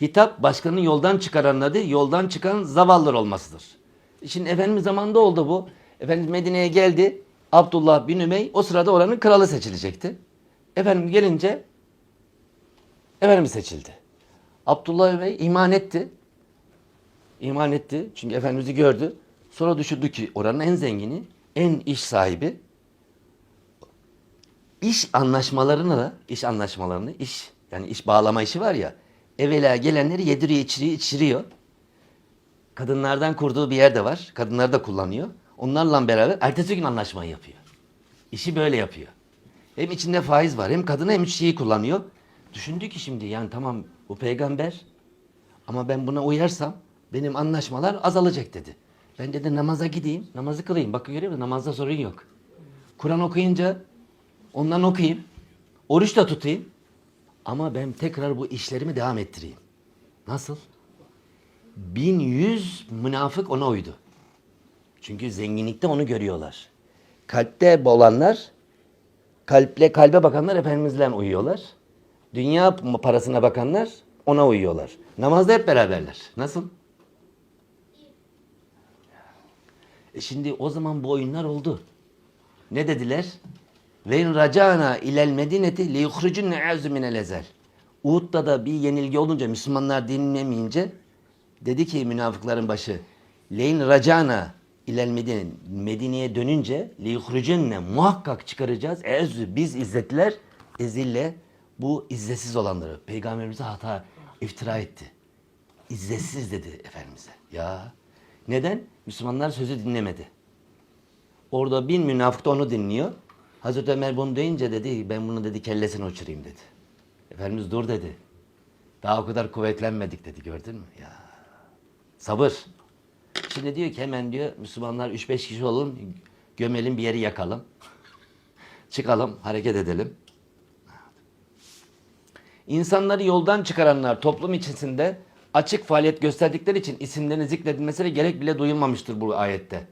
Hitap başkanın yoldan çıkaranın adı yoldan çıkan zavallılar olmasıdır. Şimdi Efendimiz zamanında oldu bu. Efendimiz Medine'ye geldi. Abdullah bin Ümey o sırada oranın kralı seçilecekti. Efendimiz gelince Efendimiz seçildi. Abdullah Ümey iman etti. İman etti. Çünkü Efendimiz'i gördü. Sonra düşündü ki oranın en zengini, en iş sahibi. İş anlaşmalarını da, iş anlaşmalarını, iş yani iş bağlama işi var ya. Evvela gelenleri yediriyor, içiriyor, içiriyor. Kadınlardan kurduğu bir yer de var. Kadınları da kullanıyor. Onlarla beraber ertesi gün anlaşmayı yapıyor. İşi böyle yapıyor. Hem içinde faiz var hem kadını hem şeyi kullanıyor. Düşündü ki şimdi yani tamam bu peygamber ama ben buna uyarsam benim anlaşmalar azalacak dedi. Ben dedi namaza gideyim, namazı kılayım. Bakın görüyor musun? Namazda sorun yok. Kur'an okuyunca ondan okuyayım. Oruç da tutayım. Ama ben tekrar bu işlerimi devam ettireyim. Nasıl? 1100 münafık ona uydu. Çünkü zenginlikte onu görüyorlar. Kalpte olanlar, kalple kalbe bakanlar Efendimizle uyuyorlar. Dünya parasına bakanlar ona uyuyorlar. Namazda hep beraberler. Nasıl? E şimdi o zaman bu oyunlar oldu. Ne dediler? Ve racana ilel medineti li yukhrucunne e'zu minel ezel. Uhud'da da bir yenilgi olunca Müslümanlar dinlemeyince dedi ki münafıkların başı leyn racana ilel medine Medine'ye dönünce li yukhrucunne muhakkak çıkaracağız. E'zu biz izzettiler ezille bu izzetsiz olanları peygamberimize hata iftira etti. İzzetsiz dedi efendimize. Ya neden? Müslümanlar sözü dinlemedi. Orada bin münafık da onu dinliyor. Hazreti Ömer bunu deyince dedi ben bunu dedi kellesini uçurayım dedi. Efendimiz dur dedi. Daha o kadar kuvvetlenmedik dedi gördün mü? Ya sabır. Şimdi diyor ki hemen diyor Müslümanlar 3-5 kişi olun gömelim bir yeri yakalım. Çıkalım hareket edelim. İnsanları yoldan çıkaranlar toplum içerisinde açık faaliyet gösterdikleri için isimlerinin zikredilmesine gerek bile duyulmamıştır bu ayette.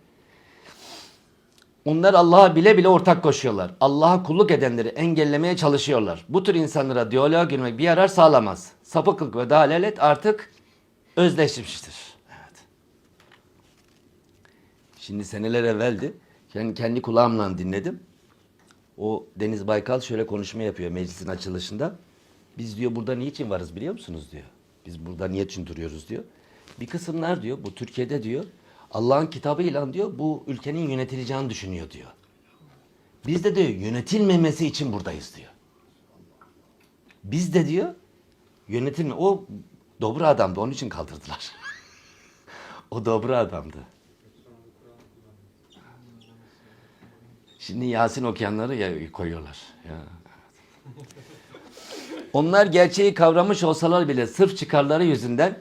Onlar Allah'a bile bile ortak koşuyorlar. Allah'a kulluk edenleri engellemeye çalışıyorlar. Bu tür insanlara diyaloğa girmek bir yarar sağlamaz. Sapıklık ve dalalet artık özleşmiştir. Evet. Şimdi seneler evveldi. Yani kendi kulağımla dinledim. O Deniz Baykal şöyle konuşma yapıyor meclisin açılışında. Biz diyor burada niçin varız biliyor musunuz diyor. Biz burada niçin duruyoruz diyor. Bir kısımlar diyor bu Türkiye'de diyor Allah'ın kitabıyla diyor bu ülkenin yönetileceğini düşünüyor diyor. Biz de diyor yönetilmemesi için buradayız diyor. Biz de diyor yönetilme o dobra adamdı onun için kaldırdılar. o dobra adamdı. Şimdi Yasin okuyanları ya koyuyorlar. Ya. Onlar gerçeği kavramış olsalar bile sırf çıkarları yüzünden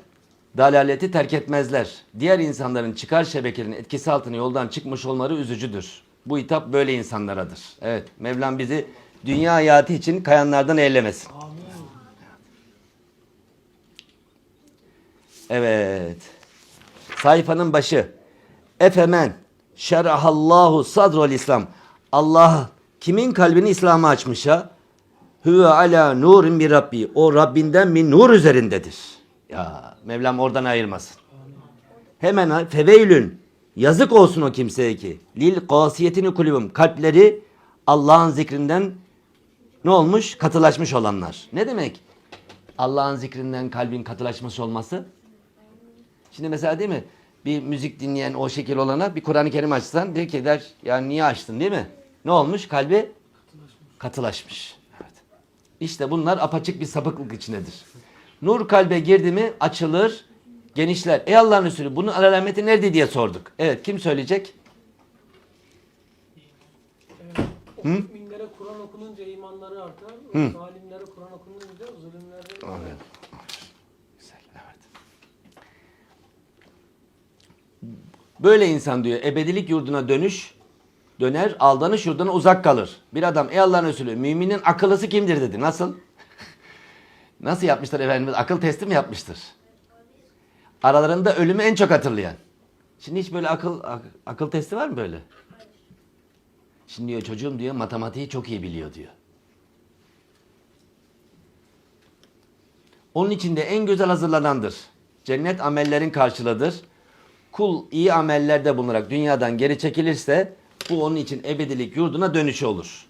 dalaleti terk etmezler. Diğer insanların çıkar şebekelerinin etkisi altına yoldan çıkmış olmaları üzücüdür. Bu hitap böyle insanlaradır. Evet, Mevlam bizi dünya hayatı için kayanlardan eylemesin. Evet. Sayfanın başı. Efemen şerahallahu sadrul İslam. Allah kimin kalbini İslam'a açmış ha? Hüve ala nurin bir Rabbi. O Rabbinden bir nur üzerindedir. Ya Mevlam oradan ayırmasın. Hemen feveylün. Yazık olsun o kimseye ki. Lil kasiyetini kulübüm. Kalpleri Allah'ın zikrinden ne olmuş? Katılaşmış olanlar. Ne demek? Allah'ın zikrinden kalbin katılaşmış olması. Şimdi mesela değil mi? Bir müzik dinleyen o şekil olana bir Kur'an-ı Kerim açsan der ki der ya niye açtın değil mi? Ne olmuş? Kalbi katılaşmış. Evet. İşte bunlar apaçık bir sapıklık içindedir. Nur kalbe girdi mi açılır, genişler. Ey Allah'ın Resulü bunun alameti nerede diye sorduk. Evet kim söyleyecek? O müminlere Kur'an okununca imanları artar. Zalimlere Kur'an okununca zulümleri Amin. Güzel, evet. Böyle insan diyor ebedilik yurduna dönüş döner aldanış yurduna uzak kalır. Bir adam ey Allah'ın Resulü müminin akıllısı kimdir dedi. Nasıl? Nasıl yapmışlar Efendimiz? Akıl testi mi yapmıştır? Aralarında ölümü en çok hatırlayan. Şimdi hiç böyle akıl ak- akıl testi var mı böyle? Şimdi diyor çocuğum diyor matematiği çok iyi biliyor diyor. Onun içinde en güzel hazırlanandır. Cennet amellerin karşılığıdır. Kul iyi amellerde bulunarak dünyadan geri çekilirse bu onun için ebedilik yurduna dönüşü olur.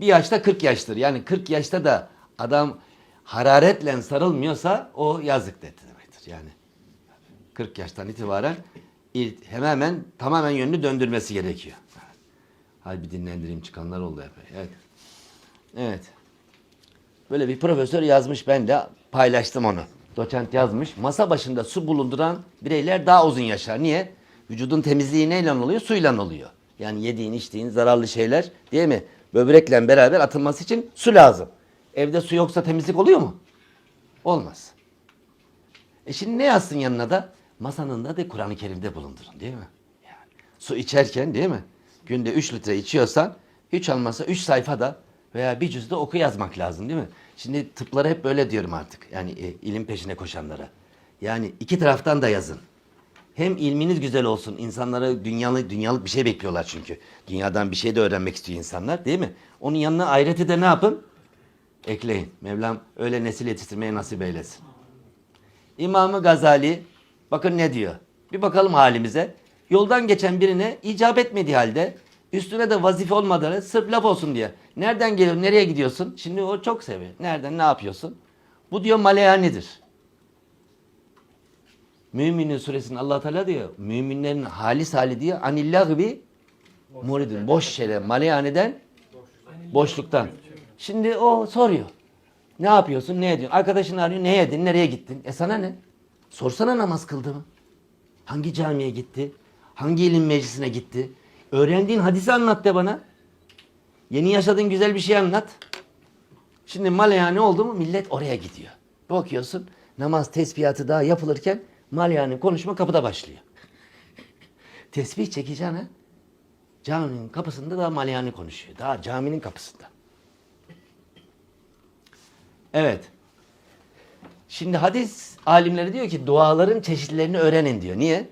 Bir yaşta 40 yaştır. Yani 40 yaşta da adam hararetle sarılmıyorsa o yazık dedi demektir. Yani 40 yaştan itibaren hemen hemen tamamen yönünü döndürmesi gerekiyor. Hadi bir dinlendireyim çıkanlar oldu epey. Evet. Evet. Böyle bir profesör yazmış ben de paylaştım onu. Doçent yazmış. Masa başında su bulunduran bireyler daha uzun yaşar. Niye? Vücudun temizliği neyle oluyor? Suyla oluyor. Yani yediğin içtiğin zararlı şeyler değil mi? Böbrekle beraber atılması için su lazım. Evde su yoksa temizlik oluyor mu? Olmaz. E şimdi ne yazsın yanına da? Masanın da de Kur'an-ı Kerim'de bulundurun değil mi? Yani su içerken değil mi? Günde 3 litre içiyorsan hiç olmazsa 3 sayfada veya bir cüzde oku yazmak lazım değil mi? Şimdi tıplara hep böyle diyorum artık. Yani e, ilim peşine koşanlara. Yani iki taraftan da yazın. Hem ilminiz güzel olsun. insanlara dünyalık, dünyalık bir şey bekliyorlar çünkü. Dünyadan bir şey de öğrenmek istiyor insanlar değil mi? Onun yanına ayrıca de ne yapın? Ekleyin. Mevlam öyle nesil yetiştirmeye nasip eylesin. İmamı Gazali bakın ne diyor. Bir bakalım halimize. Yoldan geçen birine icap etmediği halde üstüne de vazife olmadığı sırf laf olsun diye. Nereden geliyor, nereye gidiyorsun? Şimdi o çok seviyor. Nereden, ne yapıyorsun? Bu diyor maleyanidir. Müminin suresinde Allah Teala diyor. Müminlerin halis hali diyor. Anillahvi muridun. Boş şeyler. Maleyaneden boşluktan. Şimdi o soruyor. Ne yapıyorsun? Ne ediyorsun? Arkadaşın arıyor. Ne yedin? Nereye gittin? E sana ne? Sorsana namaz kıldı mı? Hangi camiye gitti? Hangi ilim meclisine gitti? Öğrendiğin hadisi anlat de bana. Yeni yaşadığın güzel bir şey anlat. Şimdi maleyhane oldu mu millet oraya gidiyor. Bakıyorsun namaz tesbihatı daha yapılırken maleyhane konuşma kapıda başlıyor. Tesbih çekeceğine caminin kapısında daha maleyhane konuşuyor. Daha caminin kapısında. Evet. Şimdi hadis alimleri diyor ki duaların çeşitlerini öğrenin diyor. Niye?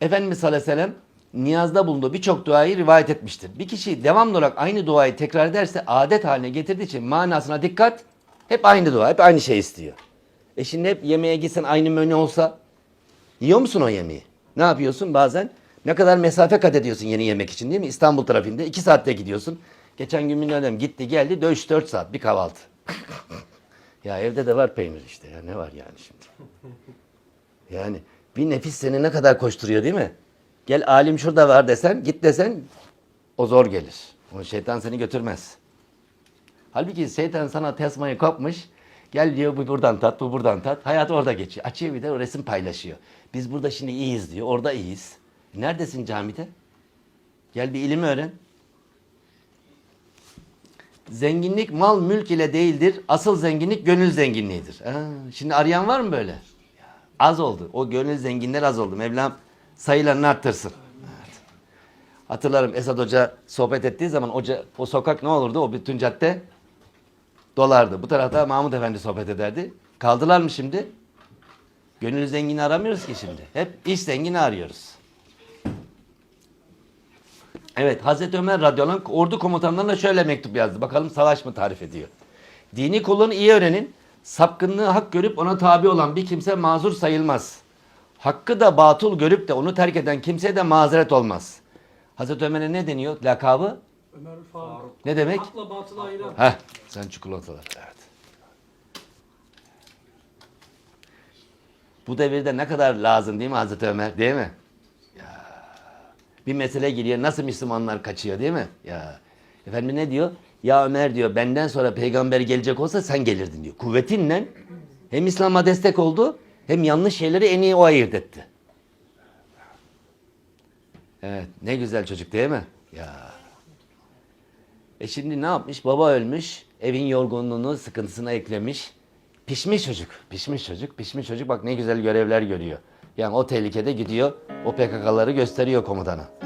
Efendimiz sallallahu aleyhi ve sellem niyazda bulunduğu birçok duayı rivayet etmiştir. Bir kişi devamlı olarak aynı duayı tekrar ederse adet haline getirdiği için manasına dikkat hep aynı dua, hep aynı şey istiyor. E şimdi hep yemeğe gitsen aynı menü olsa yiyor musun o yemeği? Ne yapıyorsun bazen? Ne kadar mesafe kat ediyorsun yeni yemek için değil mi? İstanbul trafiğinde 2 saatte gidiyorsun. Geçen gün bir gitti geldi 3-4 saat bir kahvaltı. Ya evde de var peynir işte ya ne var yani şimdi. Yani bir nefis seni ne kadar koşturuyor değil mi? Gel alim şurada var desen, git desen o zor gelir. O şeytan seni götürmez. Halbuki şeytan sana tesmayı kopmuş. Gel diyor bu buradan tat, bu buradan tat. Hayat orada geçiyor. Açıyor bir de o resim paylaşıyor. Biz burada şimdi iyiyiz diyor. Orada iyiyiz. Neredesin camide? Gel bir ilim öğren. Zenginlik mal mülk ile değildir. Asıl zenginlik gönül zenginliğidir. Ha, şimdi arayan var mı böyle? Az oldu. O gönül zenginler az oldu. Mevlam sayılarını arttırsın. Evet. Hatırlarım Esad Hoca sohbet ettiği zaman hoca, o sokak ne olurdu? O bütün cadde dolardı. Bu tarafta Mahmut Efendi sohbet ederdi. Kaldılar mı şimdi? Gönül zengini aramıyoruz ki şimdi. Hep iş zengini arıyoruz. Evet Hazreti Ömer radıyallahu anh ordu komutanlarına şöyle mektup yazdı. Bakalım savaş mı tarif ediyor. Dini kullarını iyi öğrenin. Sapkınlığı hak görüp ona tabi olan bir kimse mazur sayılmaz. Hakkı da batıl görüp de onu terk eden kimseye de mazeret olmaz. Hazreti Ömer'e ne deniyor lakabı? Ömer Faruk. Ne demek? Hakla batılı ayıran. Heh, sen çikolatalar. Evet. Bu devirde ne kadar lazım değil mi Hazreti Ömer? Değil mi? Bir mesele geliyor. Nasıl Müslümanlar kaçıyor değil mi? Ya. Efendim ne diyor? Ya Ömer diyor benden sonra peygamber gelecek olsa sen gelirdin diyor. Kuvvetinle hem İslam'a destek oldu hem yanlış şeyleri en iyi o ayırt etti. Evet ne güzel çocuk değil mi? Ya. E şimdi ne yapmış? Baba ölmüş. Evin yorgunluğunu, sıkıntısına eklemiş. Pişmiş çocuk. Pişmiş çocuk. Pişmiş çocuk bak ne güzel görevler görüyor. Yani o tehlikede gidiyor. O PKK'ları gösteriyor komutana.